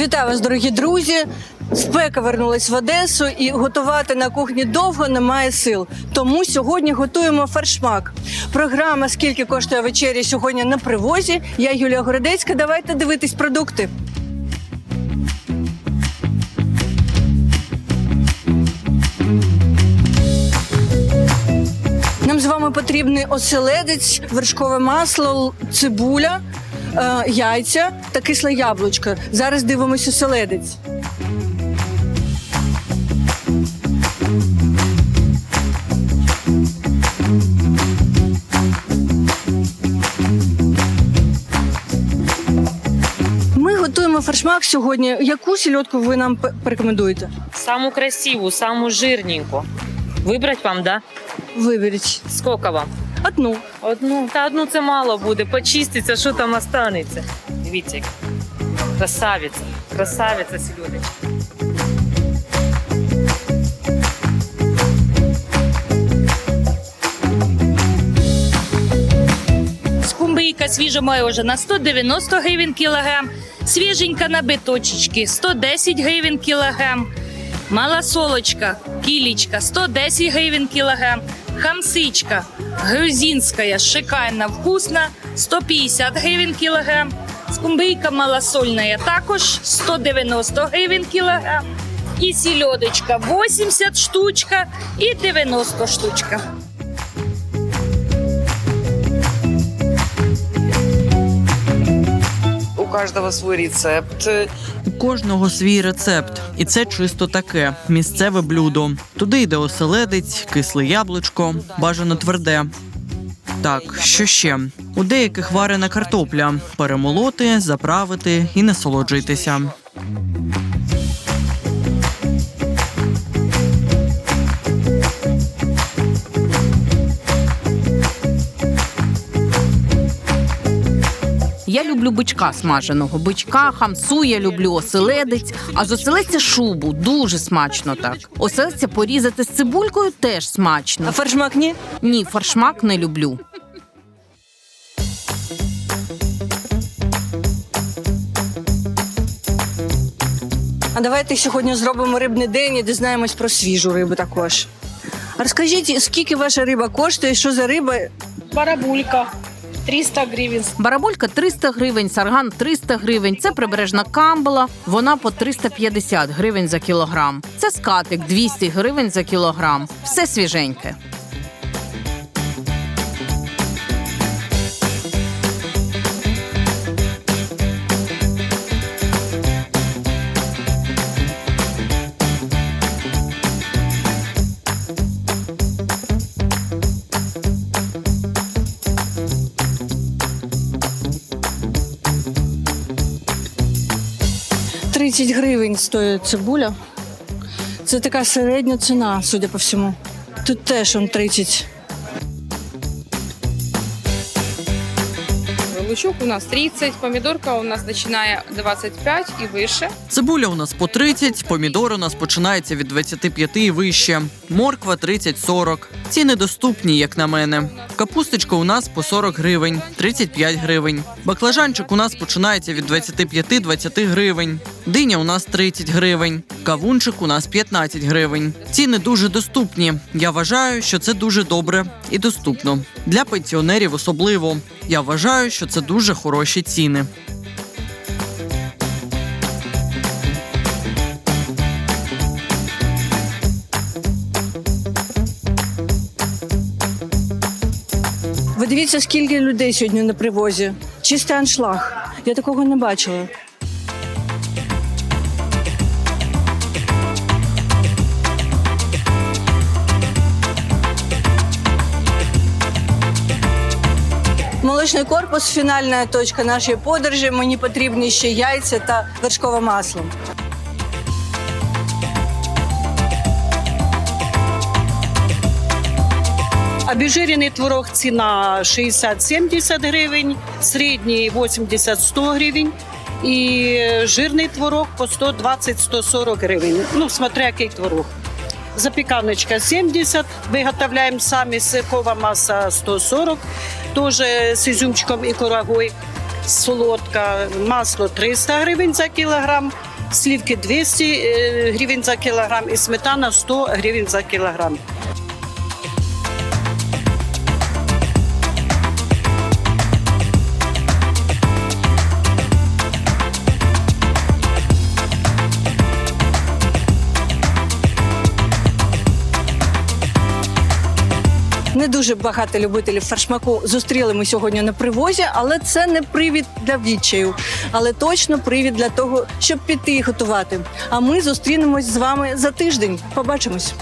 Вітаю вас, дорогі друзі. Спека вернулась в Одесу і готувати на кухні довго немає сил. Тому сьогодні готуємо фаршмак. Програма Скільки коштує вечеря сьогодні на привозі. Я Юлія Городецька. Давайте дивитись продукти. Нам з вами потрібний оселедець, вершкове масло, цибуля, е, яйця та кисле яблучко. Зараз дивимося оселедець. Ми готуємо фаршмак сьогодні. Яку сільотку ви нам п- порекомендуєте? Самую красивую, самую жирненькую. Вибрать вам, да? Виберіть Сколько вам? Одну. Одну. Та одну це мало буде. Почиститься, що там останеться. Дивіться, як красавиця. Красавиця сільодочка. Скумбрійка свіжоморожена 190 гривень кілограм, свіженька на биточечки 110 гривень кілограм, малосолочка, кілічка 110 гривень кілограм, хамсичка грузинська, шикарна, вкусна 150 гривень кілограм, скумбрійка малосольна також 190 гривень кілограм, і сільодочка 80 штучка і 90 штучка. У каждого свой рецепт. У кожного свій рецепт, і це чисто таке місцеве блюдо. Туди йде оселедець, кисле яблучко, бажано тверде. Так, що ще? У деяких варена картопля перемолоти, заправити і насолоджуйтеся. Я люблю бичка смаженого. Бичка, хамсу, я люблю оселедець, а з оселедця шубу дуже смачно так. Оселедця порізати з цибулькою теж смачно. А фаршмак ні? Ні, фаршмак не люблю. А давайте сьогодні зробимо рибний день і дізнаємось про свіжу рибу також. А Розкажіть, скільки ваша риба коштує, що за риба? Барабулька 300 гривень. Барабулька 300 гривень, сарган 300 гривень. Це прибережна камбала. Вона по 350 гривень за кілограм. Це скатик 200 гривень за кілограм. Все свіженьке. – 30 гривень стоїть цибуля. Це така середня ціна, судя по всьому. Тут теж он 30. Лучок у нас 30, помидорка у нас начиная 25 и выше. Цибуля у нас по 30, помідор у нас починається від 25 і вище, морква 30-40. Ціни доступні, як на мене. Капусточка у нас по 40 гривень, 35 гривень. Баклажанчик у нас починається від 25-20 гривень. Диня у нас 30 гривень. Кавунчик у нас 15 гривень. Ціни дуже доступні. Я вважаю, що це дуже добре і доступно. Для пенсіонерів особливо. Я вважаю, що це дуже хороші ціни. Ви дивіться, скільки людей сьогодні на привозі. Чистий аншлаг. Я такого не бачила. Молочний корпус фінальна точка нашої подорожі. Мені потрібні ще яйця та вершкове масло. Обезжирений творог ціна 60-70 гривень, середній 80-100 гривень. І жирний творог по 120-140 гривень. Ну, смотря який творог. Запіканочка 70, виготовляємо самі сиркова маса 140, теж з ізюмчиком і корагой. солодка, масло 300 гривень за кілограм, слівки 200 е, гривень за кілограм. І сметана 100 гривень за кілограм. Не дуже багато любителів фаршмаку зустріли ми сьогодні на привозі, але це не привід для відчаю, але точно привід для того, щоб піти і готувати. А ми зустрінемось з вами за тиждень. Побачимось.